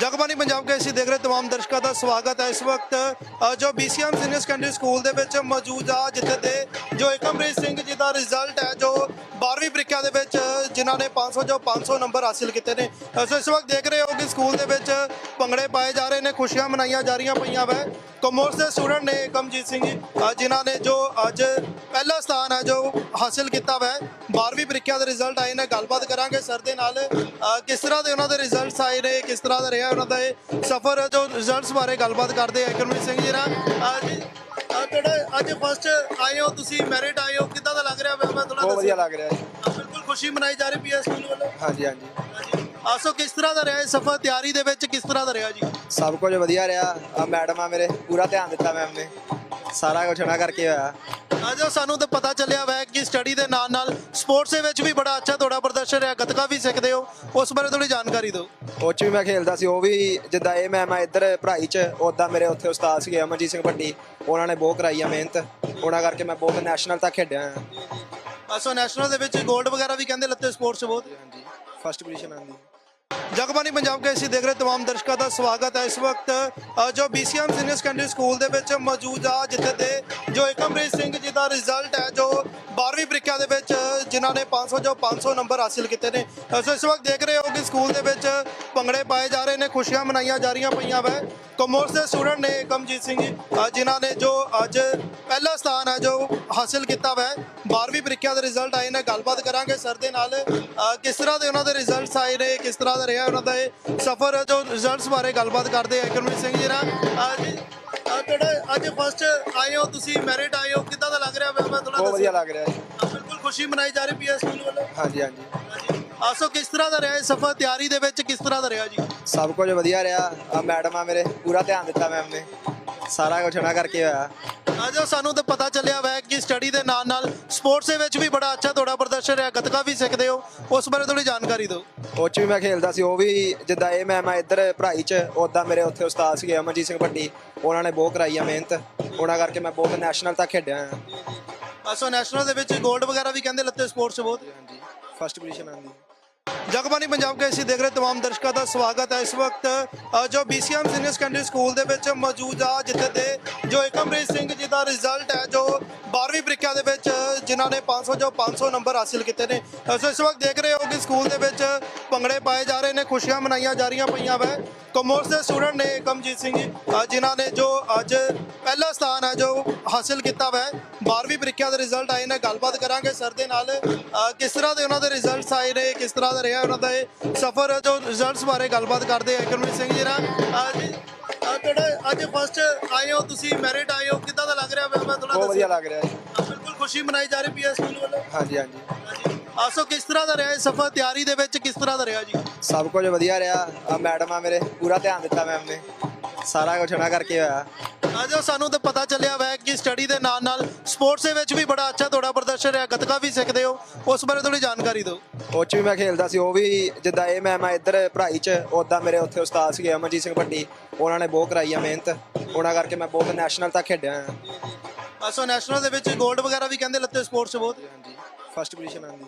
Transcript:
ਜਗਬਾਨੀ ਪੰਜਾਬ ਕੇ ਅਸੀਂ ਦੇਖ ਰਹੇ तमाम ਦਰਸ਼ਕਾਂ ਦਾ ਸਵਾਗਤ ਹੈ ਇਸ ਵਕਤ ਅ, ਜੋ BCM ਸੀਨੀਅਰ ਸੈਕੰਡਰੀ ਸਕੂਲ ਦੇ ਵਿੱਚ ਮੌਜੂਦ ਆ ਜਿੱਥੇ ਤੇ ਜੋ ਏਕਮਪ੍ਰੀਤ ਸਿੰਘ ਜੀ ਦਾ ਰਿਜ਼ਲਟ ਜਿਨ੍ਹਾਂ ਨੇ 500 ਜੋ 500 ਨੰਬਰ ਹਾਸਿਲ ਕੀਤੇ ਨੇ। ਸੋ ਇਸ ਵਕਤ ਦੇਖ ਰਹੇ ਹੋ ਕਿ ਸਕੂਲ ਦੇ ਵਿੱਚ ਭੰਗੜੇ ਪਾਏ ਜਾ ਰਹੇ ਨੇ ਖੁਸ਼ੀਆਂ ਮਨਾਈਆਂ ਜਾ ਰਹੀਆਂ ਪਈਆਂ ਵੈ। ਕਮਰਸ ਦੇ ਸਟੂਡੈਂਟ ਨੇ ਏਕਮਜੀਤ ਸਿੰਘ ਜੀ ਜਿਨ੍ਹਾਂ ਨੇ ਜੋ ਅੱਜ ਪਹਿਲਾ ਸਥਾਨ ਹੈ ਜੋ ਹਾਸਿਲ ਕੀਤਾ ਵੈ। 12ਵੀਂ ਪ੍ਰੀਖਿਆ ਦੇ ਰਿਜ਼ਲਟ ਆਏ ਨੇ ਗੱਲਬਾਤ ਕਰਾਂਗੇ ਸਰ ਦੇ ਨਾਲ। ਕਿਸ ਤਰ੍ਹਾਂ ਦੇ ਉਹਨਾਂ ਦੇ ਰਿਜ਼ਲਟਸ ਆਏ ਨੇ ਕਿਸ ਤਰ੍ਹਾਂ ਦਾ ਰਿਹਾ ਉਹਨਾਂ ਦਾ ਇਹ ਸਫ਼ਰ ਜੋ ਰਿਜ਼ਲਟਸ ਬਾਰੇ ਗੱਲਬਾਤ ਕਰਦੇ ਆ ਏਕਮਜੀਤ ਸਿੰਘ ਜੀ ਨਾਲ। ਤੁਹਾਡਾ ਅੱਜ ਫਸਟ ਆਏ ਹੋ ਤੁਸੀਂ ਮੈਰਿਟ ਆਏ ਹੋ ਕਿੱਦਾਂ ਦਾ ਲੱਗ ਰਿਹਾ ਮੈਂ ਥੋੜਾ ਬਹੁਤ ਵਧੀਆ ਲੱਗ ਰਿਹਾ ਜੀ। ਖੁਸ਼ੀ ਮਨਾਈ ਜਾ ਰਹੀ ਪੀ ਐਸ ਸਕੂਲ ਵੱਲੋਂ? ਹਾਂਜੀ ਹਾਂਜੀ। ਆਸੋ ਕਿਸ ਤਰ੍ਹਾਂ ਦਾ ਰਿਹਾ ਇਹ ਸਫ਼ਰ? ਤਿਆਰੀ ਦੇ ਵਿੱਚ ਕਿਸ ਤਰ੍ਹਾਂ ਦਾ ਰਿਹਾ ਜੀ? ਸਭ ਕੁਝ ਵਧੀਆ ਰਿਹਾ। ਆ ਮੈਡਮ ਆ ਮੇਰੇ ਪੂਰਾ ਧਿਆਨ ਦਿੱਤਾ ਮੈਮ ਨੇ ਸਾਰਾ ਕੁਝ ਉਹਨਾਂ ਕਰਕੇ ਹੋਇਆ। ਅੱਜ ਸਾਨੂੰ ਤਾਂ ਪਤਾ ਚੱਲਿਆ ਵੈ ਕਿ ਸਟੱਡੀ ਦੇ ਨਾਲ ਨਾਲ ਸਪੋਰਟਸ ਦੇ ਵਿੱਚ ਵੀ ਬੜਾ ਅੱਛਾ ਤੁਹਾਡਾ ਪ੍ਰਦਰਸ਼ਨ ਰਿਹਾ। ਗੱਤਕਾ ਵੀ ਸਿੱਖਦੇ ਹੋ। ਉਸ ਬਾਰੇ ਥੋੜੀ ਜਾਣਕਾਰੀ ਦਿਓ। ਉਹ 'ਚ ਵੀ ਮੈਂ ਖੇਲਦਾ ਸੀ। ਉਹ ਵੀ ਜਿੱਦਾਂ ਇਹ ਮੈਮ ਆ ਇੱਧਰ ਪੜ੍ਹਾਈ 'ਚ ਉਦਾਂ ਮੇਰੇ ਉੱਥੇ ਉਸਤਾਦ ਸੀਗੇ ਅਮਰਜੀਤ ਸਿੰਘ ਭੱਟੀ। ਉਹਨਾਂ ਨੇ ਬਹੁਤ ਕਰਾਈ ਆ ਮਿਹਨਤ। ਉਹਨਾਂ ਕਰਕੇ ਮੈਂ ਬਹੁਤ ਨੈਸ਼ਨਲ ਤੱਕ ਖੇਡਿਆ ਹਾਂ। ਸੋ ਨੈਸ਼ਨਲ ਦੇ ਵਿੱਚ ਗੋਲਡ ਵਗੈਰਾ ਵੀ ਕਹਿੰਦੇ ਲੱਤੇ ਸਪੋਰਟਸ ਬਹੁਤ। ਹਾਂਜੀ ਫਸਟ ਪੋਜੀਸ਼ਨ ਆਂਦੀ ਜਗਬਾਨੀ ਪੰਜਾਬ ਕੇ ਅਸੀਂ ਦੇਖ ਰਹੇ ਤਮਾਮ ਦਰਸ਼ਕਾਂ ਦਾ ਸਵਾਗਤ ਹੈ। ਇਸ ਵਕਤ ਜੋ ਬੀਸੀਐਮ ਸੀਨੀਅਰ ਸੈਕੰਡਰੀ ਸਕੂਲ ਦੇ ਵਿੱਚ ਮੌਜੂਦ ਆ ਜਿੱਥੇ ਤੇ ਜੋ ਇਕਮਪ੍ਰੀਤ ਸਿੰਘ ਜੀ ਦਾ ਰਿਜ਼ਲਟ ਹੈ ਜੋ 12ਵੀਂ ਪ੍ਰੀਖਿਆ ਦੇ ਵਿੱਚ ਜਿਨ੍ਹਾਂ ਨੇ 500 ਜੋ 500 ਨੰਬਰ ਹਾਸਿਲ ਕੀਤੇ ਨੇ। ਸੋ ਇਸ ਵਕਤ ਦੇਖ ਰਹੇ ਹੋ ਕਿ ਸਕੂਲ ਦੇ ਵਿੱਚ ਭੰਗੜੇ ਪਾਏ ਜਾ ਰਹੇ ਨੇ ਖੁਸ਼ੀਆਂ ਮਨਾਈਆਂ ਜਾ ਰਹੀਆਂ ਪਈਆਂ ਵੈ। ਕਮਰਸ ਦੇ ਸਟੂਡੈਂਟ ਨੇ ਏਕਮਜੀਤ ਸਿੰਘ ਜੀ ਅ, ਜਿਨ੍ਹਾਂ ਨੇ ਜੋ ਅੱਜ ਪਹਿਲਾ ਸਥਾਨ ਹੈ ਜੋ ਹਾਸਿਲ ਕੀਤਾ ਵੈ 12ਵੀਂ ਪ੍ਰੀਖਿਆ ਦੇ ਰਿਜ਼ਲਟ ਆਏ ਨੇ ਗੱਲਬਾਤ ਕਰਾਂਗੇ ਸਰ ਦੇ ਨਾਲ। ਅ, ਕਿਸ ਤਰ੍ਹਾਂ ਦੇ ਉਹਨਾਂ ਦੇ ਰਿਜ਼ਲਟਸ ਆਏ ਨੇ ਕਿਸ ਤਰ੍ਹਾਂ ਦਾ ਰਿਹਾ ਉਹਨਾਂ ਦਾ ਇਹ ਸਫ਼ਰ ਜੋ ਰਿਜ਼ਲਟਸ ਬਾਰੇ ਗੱਲਬਾਤ ਕਰਦੇ ਆ ਕਰਮਜੀਤ ਸਿੰਘ ਜੀ ਨਾਲ। ਅ, ਜੀ ਅ, ਅੱਜ ਫਸਟ ਆਏ ਹੋ ਤੁਸੀਂ ਮੈਰਿਟ ਆਏ ਹੋ ਕਿੱਦਾਂ ਦਾ ਲੱਗ ਰਿਹਾ? ਮੈਂ ਥੋੜਾ ਬਹੁਤ ਵਧੀਆ ਲੱਗ ਰਿਹਾ ਜੀ। ਬਿਲਕੁਲ ਖੁਸ਼ੀ ਮਨਾਈ ਜਾ ਰਹੀ ਪੀ ਐਸ ਸਕੂਲ ਵੱਲੋਂ। ਹਾਂਜੀ ਹਾਂਜੀ। ਆਸੋ ਕਿਸ ਤਰ੍ਹਾਂ ਦਾ ਰਿਹਾ ਇਹ ਸਫ਼ਰ? ਤਿਆਰੀ ਦੇ ਵਿੱਚ ਕਿਸ ਤਰ੍ਹਾਂ ਦਾ ਰਿਹਾ ਜੀ? ਸਭ ਕੁਝ ਵਧੀਆ ਰਿਹਾ। ਆ ਮੈਡਮ ਆ ਮੇਰੇ ਪੂਰਾ ਧਿਆਨ ਦਿੱਤਾ ਮੈਮ ਨੇ ਸਾਰਾ ਕੁਝ ਉਹਨਾਂ ਕਰਕੇ ਹੋਇਆ। ਅੱਜ ਸਾਨੂੰ ਤਾਂ ਪਤਾ ਚੱਲਿਆ ਵੈ ਕਿ ਸਟੱਡੀ ਦੇ ਨਾਲ ਨਾਲ ਸਪੋਰਟਸ ਦੇ ਵਿੱਚ ਵੀ ਬੜਾ ਅੱਛਾ ਤੁਹਾਡਾ ਪ੍ਰਦਰਸ਼ਨ ਰਿਹਾ। ਗੱਤਕਾ ਵੀ ਸਿੱਖਦੇ ਹੋ। ਉਸ ਬਾਰੇ ਥੋੜੀ ਜਾਣਕਾਰੀ ਦਿਓ। ਉਹ 'ਚ ਵੀ ਮੈਂ ਖੇਲਦਾ ਸੀ। ਉਹ ਵੀ ਜਿੱਦਾਂ ਇਹ ਮੈਮ ਆ ਇੱਧਰ ਪੜ੍ਹਾਈ 'ਚ ਉਦਾਂ ਮੇਰੇ ਉੱਥੇ ਉਸਤਾਦ ਸੀਗੇ ਅਮਰਜੀਤ ਸਿੰਘ ਭੱਟੀ। ਉਹਨਾਂ ਨੇ ਬਹੁਤ ਕਰਾਈ ਆ ਮਿਹਨਤ। ਉਹਨਾਂ ਕਰਕੇ ਮੈਂ ਬਹੁਤ ਨੈਸ਼ਨਲ ਤੱਕ ਖੇਡਿਆ ਹਾਂ ਆਸੋ ਨੈਸ਼ਨਲ ਦੇ ਵਿੱਚ 골ਡ ਵਗੈਰਾ ਵੀ ਕਹਿੰਦੇ ਲੱਤੇ ਸਪੋਰਟਸ ਬਹੁਤ? ਹਾਂਜੀ ਫਸਟ ਪੋਜੀਸ਼ਨ ਆਂਦੀ ਜਗਬਾਨੀ ਪੰਜਾਬ ਕੇ ਅਸੀਂ ਦੇਖ ਰਹੇ तमाम ਦਰਸ਼ਕਾਂ ਦਾ ਸਵਾਗਤ ਹੈ ਇਸ ਵਕਤ ਅ, ਜੋ BCM ਸੀਨੀਅਰ ਸੈਕੰਡਰੀ ਸਕੂਲ ਦੇ ਵਿੱਚ ਮੌਜੂਦ ਆ ਜਿੱਥੇ ਤੇ ਜੋ ਏਕਮਪ੍ਰੀਤ ਸਿੰਘ ਜੀ ਦਾ ਰਿਜ਼ਲਟ ਹੈ ਜੋ 12ਵੀਂ ਪ੍ਰੀਖਿਆ ਦੇ ਵਿੱਚ ਜਿਨ੍ਹਾਂ ਨੇ 500 ਜੋ 500 ਨੰਬਰ ਹਾਸਿਲ ਕੀਤੇ ਨੇ। ਸੋ ਇਸ ਵਕਤ ਦੇਖ ਰਹੇ ਹੋ ਕਿ ਸਕੂਲ ਦੇ ਵਿੱਚ ਭੰਗੜੇ ਪਾਏ ਜਾ ਰਹੇ ਨੇ ਖੁਸ਼ੀਆਂ ਮਨਾਈਆਂ ਜਾ ਰਹੀਆਂ ਪਈਆਂ ਵੈ। ਕਮਰਸ ਦੇ ਸਟੂਡੈਂਟ ਨੇ ਏਕਮਜੀਤ ਸਿੰਘ ਜੀ ਜਿਨ੍ਹਾਂ ਨੇ ਜੋ ਅੱਜ ਪਹਿਲਾ ਸਥਾਨ ਹੈ ਜੋ ਹਾਸਿਲ ਕੀਤਾ ਵੈ। 12ਵੀਂ ਪ੍ਰੀਖਿਆ ਦੇ ਰਿਜ਼ਲਟ ਆਏ ਨੇ ਗੱਲਬਾਤ ਕਰਾਂਗੇ ਸਰ ਦੇ ਨਾਲ। ਕਿਸ ਤਰ੍ਹਾਂ ਦੇ ਉਹਨਾਂ ਦੇ ਰਿਜ਼ਲਟਸ ਆਏ ਨੇ ਕਿਸ ਤਰ੍ਹਾਂ ਦਾ ਰਿਹਾ ਉਹਨਾਂ ਦਾ ਇਹ ਸਫ਼ਰ ਜੋ ਰਿਜ਼ਲਟਸ ਬਾਰੇ ਗੱਲਬਾਤ ਕਰਦੇ ਆ ਕਰਮਜੀਤ ਸਿੰਘ ਜੀ ਨਾਲ। ਜੀ ਤੁਹਾਡਾ ਅੱਜ ਫਸਟ ਆਏ ਹੋ ਤੁਸੀਂ ਮੈਰਿਟ ਆਏ ਹੋ ਕਿੱਦਾਂ ਦਾ ਲੱਗ ਰਿਹਾ ਮੈਂ ਥੋੜਾ ਬਹੁਤ ਵਧੀਆ ਲੱਗ ਰਿਹਾ ਜੀ। ਖੁਸ਼ੀ ਮਨਾਈ ਜਾ ਰਹੀ ਪੀ ਐਸ ਸਕੂਲ ਵੱਲੋਂ? ਹਾਂਜੀ ਹਾਂਜੀ। ਆਸੋ ਕਿਸ ਤਰ੍ਹਾਂ ਦਾ ਰਿਹਾ ਇਹ ਸਫ਼ਰ? ਤਿਆਰੀ ਦੇ ਵਿੱਚ ਕਿਸ ਤਰ੍ਹਾਂ ਦਾ ਰਿਹਾ ਜੀ? ਸਭ ਕੁਝ ਵਧੀਆ ਰਿਹਾ। ਆ ਮੈਡਮ ਆ ਮੇਰੇ ਪੂਰਾ ਧਿਆਨ ਦਿੱਤਾ ਮੈਮ ਨੇ ਸਾਰਾ ਕੁਝ ਉਹਨਾਂ ਕਰਕੇ ਹੋਇਆ। ਅੱਜ ਸਾਨੂੰ ਤਾਂ ਪਤਾ ਚੱਲਿਆ ਵੈ ਕਿ ਸਟੱਡੀ ਦੇ ਨਾਲ ਨਾਲ ਸਪੋਰਟਸ ਦੇ ਵਿੱਚ ਵੀ ਬੜਾ ਅੱਛਾ ਤੁਹਾਡਾ ਪ੍ਰਦਰਸ਼ਨ ਰਿਹਾ। ਗੱਤਕਾ ਵੀ ਸਿੱਖਦੇ ਹੋ। ਉਸ ਬਾਰੇ ਥੋੜੀ ਜਾਣਕਾਰੀ ਦਿਓ। ਉਹ 'ਚ ਵੀ ਮੈਂ ਖੇਲਦਾ ਸੀ। ਉਹ ਵੀ ਜਿੱਦਾਂ ਇਹ ਮੈਮ ਆ ਇੱਧਰ ਪੜ੍ਹਾਈ 'ਚ ਉਦਾਂ ਮੇਰੇ ਉੱਥੇ ਉਸਤਾਦ ਸੀਗੇ ਅਮਰਜੀਤ ਸਿੰਘ ਭੱਟੀ। ਉਹਨਾਂ ਨੇ ਬਹੁਤ ਕਰਾਈ ਆ ਮਿਹਨਤ। ਉਹਨਾਂ ਕਰਕੇ ਮੈਂ ਬਹੁਤ ਨੈਸ਼ਨਲ ਤੱਕ ਖੇਡਿਆ। ਹਾਂ ਸੋ ਨੈਸ਼ਨਲ ਦੇ ਵਿੱਚ 골ਡ ਵਗੈਰਾ ਵੀ ਕਹਿੰਦੇ ਲੱਤੇ ਸਪੋਰਟਸ 'ਚ ਬਹੁਤ? ਹਾਂਜੀ ਫਸਟ ਪੋਜੀਸ਼ਨ ਆਂਦੀ